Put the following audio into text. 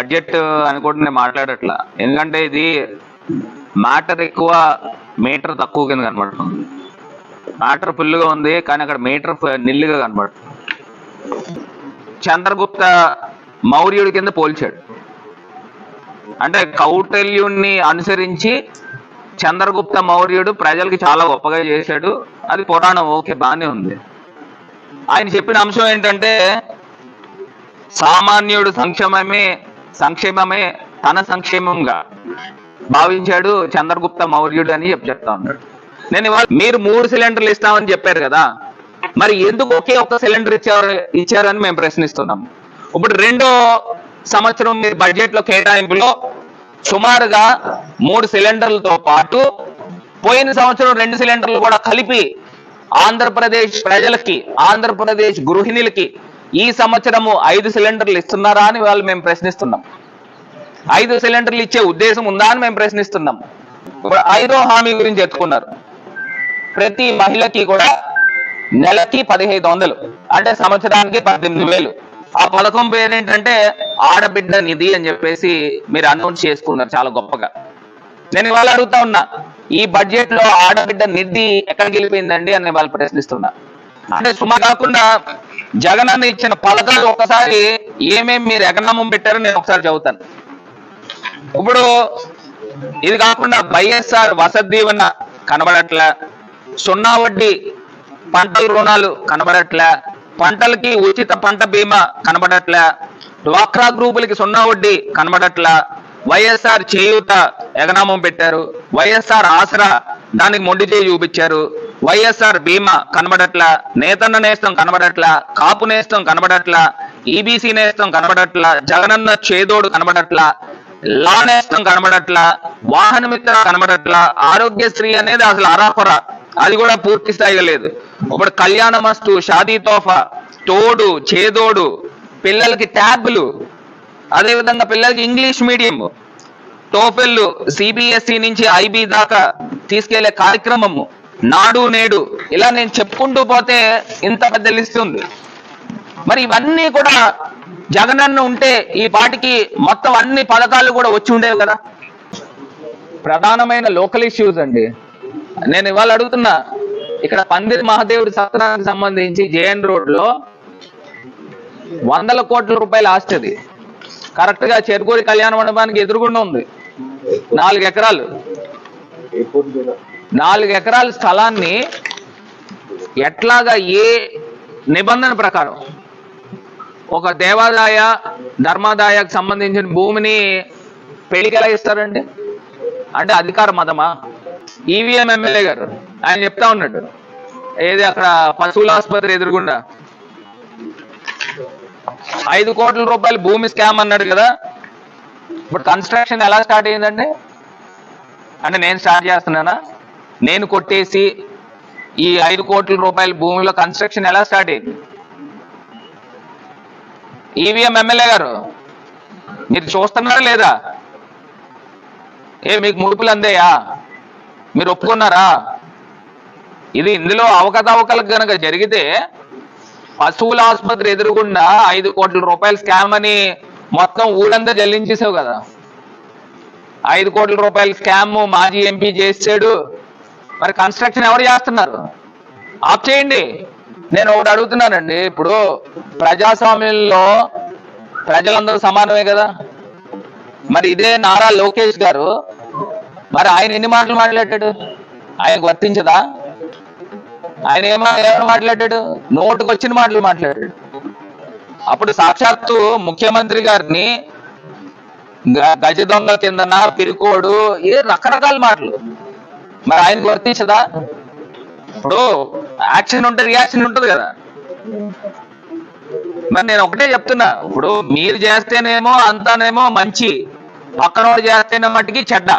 Budget అని నేను మాట్లాడట్లా. ఎందుకంటే ఇది మ్యాటర్ ఎక్కువ మీటర్ తక్కువ కింద కనబడుతుంది మ్యాటర్ ఫుల్గా ఉంది కానీ అక్కడ మీటర్ నిల్లుగా కనబడుతుంది చంద్రగుప్త మౌర్యుడి కింద పోల్చాడు. అంటే కౌటల్యుణ్ణి అనుసరించి చంద్రగుప్త మౌర్యుడు ప్రజలకి చాలా గొప్పగా చేశాడు. అది పురాణం ఓకే బాగానే ఉంది. ఆయన చెప్పిన అంశం ఏంటంటే సామాన్యుడు సంక్షేమమే సంక్షేమమే తన సంక్షేమంగా భావించాడు చంద్రగుప్త మౌర్యుడు అని చెప్పి చెప్తా ఉన్నాడు నేను ఇవాళ మీరు మూడు సిలిండర్లు ఇస్తామని చెప్పారు కదా మరి ఎందుకు ఒకే ఒక సిలిండర్ ఇచ్చారు ఇచ్చారని మేము ప్రశ్నిస్తున్నాం. ఇప్పుడు రెండో సంవత్సరం మీరు బడ్జెట్లో కేటాయింపులో సుమారుగా మూడు సిలిండర్లతో పాటు పోయిన సంవత్సరం రెండు సిలిండర్లు కూడా కలిపి ఆంధ్రప్రదేశ్ ప్రజలకి ఆంధ్రప్రదేశ్ గృహిణులకి ఈ సంవత్సరము ఐదు సిలిండర్లు ఇస్తున్నారా అని వాళ్ళు మేము ప్రశ్నిస్తున్నాం. ఐదు సిలిండర్లు ఇచ్చే ఉద్దేశం ఉందా అని మేము ప్రశ్నిస్తున్నాం. ఐదో హామీ గురించి ఎత్తుకున్నారు ప్రతి మహిళకి కూడా నెలకి పదిహేను వందలు అంటే సంవత్సరానికి పద్దెనిమిది వేలు. ఆ పథకం పేరేంటంటే ఆడబిడ్డ నిధి అని చెప్పేసి మీరు అనౌన్స్ చేసుకున్నారు చాలా గొప్పగా. నేను ఇవాళ అడుగుతా ఉన్నా ఈ బడ్జెట్లో ఆడబిడ్డ నిధి ఎక్కడికి వెళ్ళిపోయిందండి అని వాళ్ళు ప్రశ్నిస్తున్నా. అంటే సుమా కాకుండా జగన్ అన్న ఇచ్చిన పథకాలు ఒకసారి ఏమేమి మీరు ఎగనామం పెట్టారో నేను ఒకసారి చదువుతాను. ఇప్పుడు ఇది కాకుండా వైఎస్ఆర్ వసతి దీవెన కనబడట్లే సున్నా వడ్డీ పంటల రుణాలు కనబడట్లే పంటలకి ఉచిత పంట బీమా కనబడట్లే డ్వాక్రా గ్రూపులకి సున్నా వడ్డీ కనబడట్ల వైఎస్ఆర్ చేయూత ఎగనామం పెట్టారు వైఎస్ఆర్ ఆసరా దానికి మొండి చేయి చూపించారు వైఎస్ఆర్ బీమా కనబడట్లా నేతన్న నేస్తం కనబడట్లా కాపు నేస్తం కనబడట్లా ఈబీసీ నేస్తం కనబడట్లా జగనన్న చేదోడు కనబడట్లా లా నేస్తం కనబడట్లా వాహన మిత్ర కనబడట్లా ఆరోగ్యశ్రీ అనేది అసలు అరాకొర. అది కూడా పూర్తి స్థాయిగా లేదు. ఇప్పుడు కళ్యాణ మస్తు షాదీ తోఫా తోడు చేదోడు పిల్లలకి ట్యాబ్లు అదే విధంగా పిల్లలకి ఇంగ్లీష్ మీడియం టోఫెల్ సిబిఎస్ఈ నుంచి ఐబీ దాకా తీసుకెళ్ళే కార్యక్రమము. నాడు నేడు. ఇలా నేను చెప్పుకుంటూ పోతే ఇంత పెద్ద లిస్ట్ ఉంది. మరి ఇవన్నీ కూడా జగనన్న ఉంటే ఈ పాటికి మొత్తం అన్ని పథకాలు కూడా వచ్చి ఉండేవి కదా. ప్రధానమైన లోకల్ ఇష్యూస్ అండి. నేను ఇవాళ అడుగుతున్నా ఇక్కడ పందిరి మహాదేవుడి సత్రానికి సంబంధించి జేఎన్ రోడ్లో వందల కోట్ల రూపాయల ఆస్తి అది. కరెక్ట్గా చెరుకూరి కళ్యాణ మండపానికి ఎదురుగుండా ఉంది. నాలుగు ఎకరాలు. నాలుగు ఎకరాల స్థలాన్ని ఎట్లాగా ఏ నిబంధన ప్రకారం ఒక దేవాదాయ ధర్మాదాయకు సంబంధించిన భూమిని పెళ్ళికెలా ఇస్తారండి? అంటే అధికార మతమా? ఈవీఎం ఎమ్మెల్యే గారు ఆయన చెప్తా ఉన్నాడు. ఏది అక్కడ పశువుల ఆసుపత్రి ఎదురుగుండా? ఐదు కోట్ల రూపాయలు భూమి స్కామ్ అన్నాడు కదా. ఇప్పుడు కన్స్ట్రక్షన్ ఎలా స్టార్ట్ అయ్యిందండి? అంటే నేను స్టార్ట్ చేస్తున్నానా? నేను కొట్టేసి ఈ ఐదు కోట్ల రూపాయల భూమిలో కన్స్ట్రక్షన్ ఎలా స్టార్ట్ అయింది? ఈవీఎం ఎమ్మెల్యే గారు మీరు చూస్తున్నారా లేదా? ఏ మీకు ముడుపులు అందేయా? మీరు ఒప్పుకున్నారా? ఇది ఇందులో అవకతవకలు కనుక జరిగితే పశువుల ఆసుపత్రి ఎదురుగుండా ఐదు కోట్ల రూపాయల స్కామ్ అని మొత్తం ఊరంతా జల్లించేసావు కదా. ఐదు కోట్ల రూపాయల స్కామ్ మాజీ ఎంపీ చేసాడు మరి కన్స్ట్రక్షన్ ఎవరు చేస్తున్నారు? ఆఫ్ చేయండి. నేను ఒకటి అడుగుతున్నానండి. ఇప్పుడు ప్రజాస్వామ్యంలో ప్రజలందరూ సమానమే కదా? మరి ఇదే నారా లోకేష్ గారు. మరి ఆయన ఎన్ని మాటలు మాట్లాడాడు? ఆయనకు వర్తించదా? ఆయన ఏమో ఏమైనా మాట్లాడాడు? నోటుకు వచ్చిన మాటలు మాట్లాడాడు. అప్పుడు సాక్షాత్తు ముఖ్యమంత్రి గారిని గజ దొంగ కిందన పిరుకోడు ఏ రకరకాల మాటలు. మరి ఆయనకు వర్తించదా? ఇప్పుడు యాక్షన్ ఉంటే రియాక్షన్ ఉంటుంది కదా. మరి నేను ఒకటే చెప్తున్నా ఇప్పుడు మీరు చేస్తేనేమో అంతానేమో మంచి పక్కనోడు చేస్తేనే మట్టికి చెడ్డ.